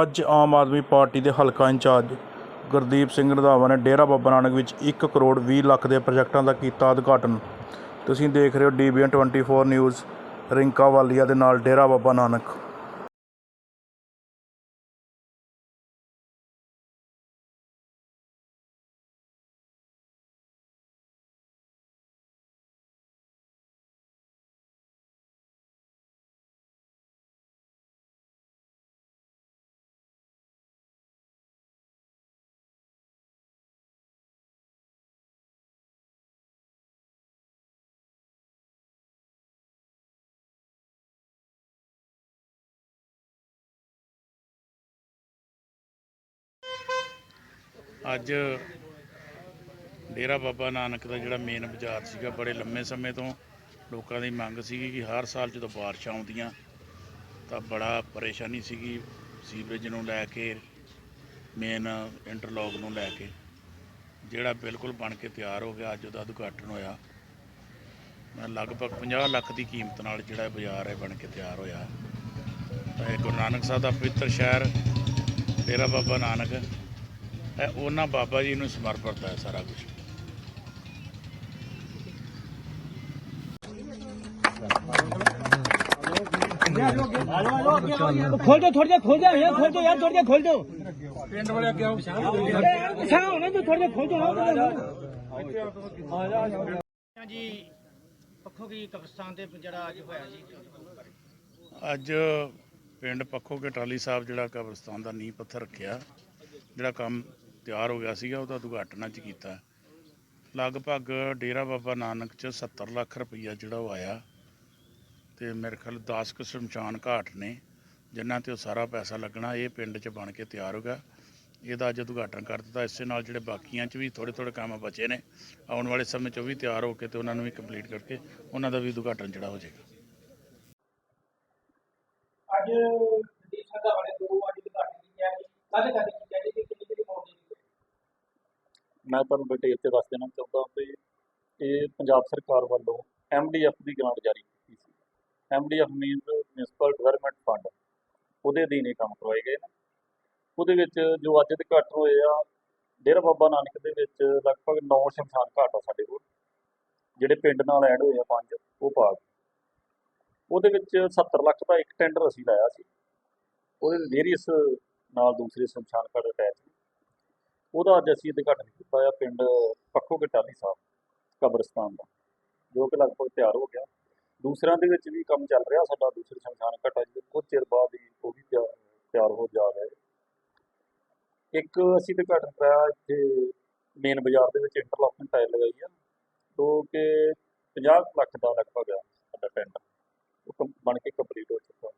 ਅੱਜ ਆਮ ਆਦਮੀ ਪਾਰਟੀ ਦੇ ਹਲਕਾ ਇੰਚਾਰਜ ਗੁਰਦੀਪ ਸਿੰਘ ਰੰਧਾਵਾ ਨੇ ਡੇਰਾ ਬਾਬਾ ਨਾਨਕ ਵਿੱਚ 1 ਕਰੋੜ 20 ਲੱਖ ਦੇ ਪ੍ਰੋਜੈਕਟਾਂ ਦਾ ਕੀਤਾ ਉਦਘਾਟਨ। ਤੁਸੀਂ ਦੇਖ ਰਹੇ ਹੋ ਡੀਬੀਐਨ 24 ਨਿਊਜ਼, ਰਿੰਕਾ ਵਾਲੀਆ ਦੇ ਨਾਲ ਡੇਰਾ ਬਾਬਾ ਨਾਨਕ। ਅੱਜ ਡੇਰਾ ਬਾਬਾ ਨਾਨਕ ਦਾ ਜਿਹੜਾ ਮੇਨ ਬਾਜ਼ਾਰ ਸੀਗਾ, ਬੜੇ ਲੰਮੇ ਸਮੇਂ ਤੋਂ ਲੋਕਾਂ ਦੀ ਮੰਗ ਸੀਗੀ ਕਿ ਹਰ ਸਾਲ ਜਦੋਂ ਬਾਰਿਸ਼ਾਂ ਆਉਂਦੀਆਂ ਤਾਂ ਬੜਾ ਪਰੇਸ਼ਾਨੀ ਸੀਗੀ ਸੀਵਰੇਜ ਨੂੰ ਲੈ ਕੇ ਮੇਨ ਇੰਟਰਲੌਕ ਨੂੰ ਲੈ ਕੇ। ਜਿਹੜਾ ਬਿਲਕੁਲ ਬਣ ਕੇ ਤਿਆਰ ਹੋ ਗਿਆ, ਅੱਜ ਉਹਦਾ ਉਦਘਾਟਨ ਹੋਇਆ। ਮੈਂ ਲਗਭਗ 50 ਲੱਖ ਦੀ ਕੀਮਤ ਨਾਲ ਜਿਹੜਾ ਬਾਜ਼ਾਰ ਹੈ ਬਣ ਕੇ ਤਿਆਰ ਹੋਇਆ। ਇਹ ਗੁਰੂ ਨਾਨਕ ਸਾਹਿਬ ਦਾ ਪਵਿੱਤਰ ਸ਼ਹਿਰ, ਡੇਰਾ ਬਾਬਾ ਨਾਨਕ ਇਹ ਉਹਨਾਂ ਬਾਬਾ ਜੀ ਨੂੰ ਸਮਰਪਿਤ ਹੈ ਸਾਰਾ ਕੁਝ ਖੋਲ ਦੋ ਥੋੜਾ ਜਿਹਾ ਖੋਲ ਜਾ ਯਾਰ ਖੋਲ ਦੋ ਯਾਰ ਥੋੜਾ ਜਿਹਾ ਖੋਲ ਦੋ। ਪਿੰਡ ਵਾਲੇ ਅੱਗੇ ਆਓ ਪਛਾਣ ਹੋਣਾ ਤੂੰ ਥੋੜਾ ਜਿਹਾ ਖੋਲ ਦੋ ਆ ਜੀ ਪੱਖੋ ਕੀ ਕਬਰਸਤਾਨ ਤੇ ਜਿਹੜਾ ਅੱਜ ਹੋਇਆ ਜੀ? ਅੱਜ ਪਿੰਡ ਪੱਖੋ ਕੇ ਟਾਲੀ ਸਾਹਿਬ ਜਿਹੜਾ ਕਬਰਸਤਾਨ ਦਾ ਨੀਂਹ ਪੱਥਰ ਰੱਖਿਆ ਜਿਹੜਾ ਕੰਮ ਤਿਆਰ ਹੋ ਗਿਆ ਸੀਗਾ, ਉਹਦਾ ਉਦਘਾਟਨ ਅੱਜ ਕੀਤਾ। ਲਗਭਗ ਡੇਰਾ ਬਾਬਾ ਨਾਨਕ ਚ 70 ਲੱਖ ਰੁਪਈਆ ਜਿਹੜਾ ਉਹ ਆਇਆ। ਤੇ ਮੇਰੇ ਖਿਆਲ 10 ਕੁ ਸ਼ਮਸ਼ਾਨ ਘਾਟ ਨੇ, ਜਿਨ੍ਹਾਂ ਤੇ ਉਹ ਸਾਰਾ ਪੈਸਾ ਲੱਗਣਾ, ਇਹ ਪਿੰਡ 'ਚ ਬਣ ਕੇ ਤਿਆਰ ਹੋ ਗਿਆ। ਇਹਦਾ ਅੱਜ ਉਦਘਾਟਨ ਕਰ ਦਿੱਤਾ। ਇਸੇ ਨਾਲ ਜਿਹੜੇ ਬਾਕੀਆਂ 'ਚ ਵੀ ਥੋੜੇ ਥੋੜੇ ਕੰਮ ਬਚੇ ਨੇ, ਆਉਣ ਵਾਲੇ ਸਮੇਂ 'ਚ ਉਹ ਵੀ ਤਿਆਰ ਹੋ ਕੇ ਤੇ ਉਹਨਾਂ ਨੂੰ ਵੀ ਕੰਪਲੀਟ ਕਰਕੇ ਉਹਨਾਂ ਦਾ ਵੀ ਉਦਘਾਟਨ ਜਿਹੜਾ ਹੋ ਜਾਏਗਾ। ਅੱਜ ਦੇਸ਼ਾਂ ਦਾ ਵਾਲੇ ਦੋ ਅੱਜ ਉਦਘਾਟਨ ਕੀਤਾ ਕੱਲ ਕੱਲ ਕੀਤਾ ਜੀ ਕਿ ਕਿੰਨੀ ਕਿੰਨੀ ਮੌਤ ਦੀ ਮੈਂ ਤੁਹਾਨੂੰ ਡਿਟੇਲ ਤੇ ਦੱਸ ਦੇਣਾ ਚਾਹੁੰਦਾ ਵੀ ਇਹ ਪੰਜਾਬ ਸਰਕਾਰ ਵੱਲੋਂ ਐਮਡੀਐਫ ਦੀ ਗ੍ਰਾਂਟ ਜਾਰੀ ਕੀਤੀ ਸੀ। MDF means municipal development fund ਉਹਦੇ ਅਧੀਨ ਇਹ ਕੰਮ ਕਰਵਾਏ ਗਏ ਨੇ। ਉਹਦੇ ਵਿੱਚ ਜੋ ਅੱਜ ਦੇ ਘਾਟ ਹੋਏ ਆ, ਡੇਰਾ ਬਾਬਾ ਨਾਨਕ ਦੇ ਵਿੱਚ ਲਗਭਗ 9 ਸ਼ਮਸ਼ਾਨ ਘਾਟ ਆ ਸਾਡੇ ਕੋਲ, ਜਿਹੜੇ ਪਿੰਡ ਨਾਲ ਐਡ ਹੋਏ ਆ ਪੰਜ, ਉਹ ਪਾ ਉਹਦੇ ਵਿੱਚ 70 ਲੱਖ ਦਾ ਇੱਕ ਟੈਂਡਰ ਅਸੀਂ ਲਾਇਆ ਸੀ। ਉਹਦੇ ਵੇਰੀਅਸ ਨਾਲ ਦੂਸਰੇ ਸ਼ਮਸ਼ਾਨ ਘਾਟ ਅਟੈਚ ਉਹਦਾ ਅੱਜ ਅਸੀਂ ਉਦਘਾਟਨ ਕੀਤਾ ਆ ਪਿੰਡ ਪੱਖੋ ਕਟਾਲੀ ਸਾਹਿਬ, ਕਬਰਸਤਾਨ ਦਾ, ਜੋ ਕਿ ਲਗਭਗ ਤਿਆਰ ਹੋ ਗਿਆ। ਦੂਸਰਿਆਂ ਦੇ ਵਿੱਚ ਵੀ ਕੰਮ ਚੱਲ ਰਿਹਾ, ਸਾਡਾ ਦੂਸਰੇ ਸ਼ਮਸ਼ਾਨ ਘਾਟਾ ਜੀ, ਕੁਝ ਚਿਰ ਬਾਅਦ ਹੀ ਉਹ ਵੀ ਤਿਆਰ ਤਿਆਰ ਹੋ ਜਾ ਰਿਹਾ ਇੱਕ ਅਸੀਂ ਉਦਘਾਟਨ ਕਰਾਇਆ, ਇੱਥੇ ਮੇਨ ਬਾਜ਼ਾਰ ਦੇ ਵਿੱਚ ਇੰਟਰਲੌਕਿੰਗ ਟਾਇਲ ਲਗਾਈ ਆ, ਜੋ ਕਿ 50 ਲੱਖ ਦਾ ਲਗਭਗ ਆ ਸਾਡਾ ਟੈਂਡਰ ਉਹ ਕੰਮ ਬਣ ਕੇ ਕੰਪਲੀਟ ਹੋ ਚੁੱਕਾ।